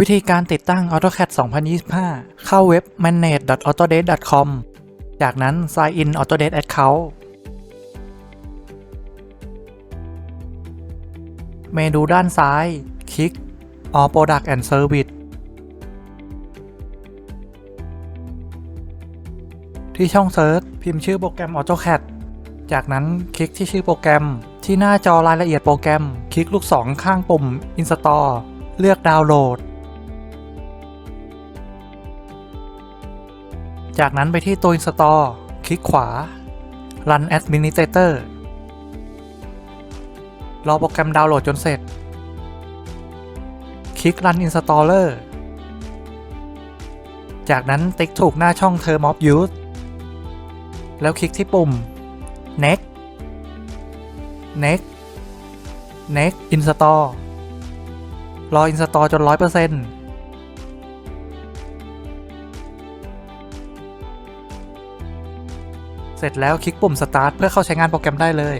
วิธีการติดตั้ง AutoCAD 2025 เข้าเว็บ manage.autodesk.com จากนั้น sign in Autodesk Account เมนูด้านซ้าย คลิก All Product and Service ที่ช่องเซิร์ชพิมพ์ชื่อโปรแกรม AutoCAD จากนั้นคลิกที่ชื่อโปรแกรม ที่หน้าจอรายละเอียดโปรแกรม คลิกลูกศรข้างปุ่ม Install เลือกดาวน์โหลด จากนั้นไปที่ตัว Install คลิกขวา Run Administrator รอโปรแกรมดาวน์โหลดจนเสร็จ คลิก Run Installer จากนั้นติ๊กถูกหน้าช่อง Term of Use แล้วคลิกที่ปุ่ม Next Next Next Install รอ Install จน 100% เสร็จแล้วคลิกปุ่ม Start เพื่อเข้าใช้งานโปรแกรมได้เลย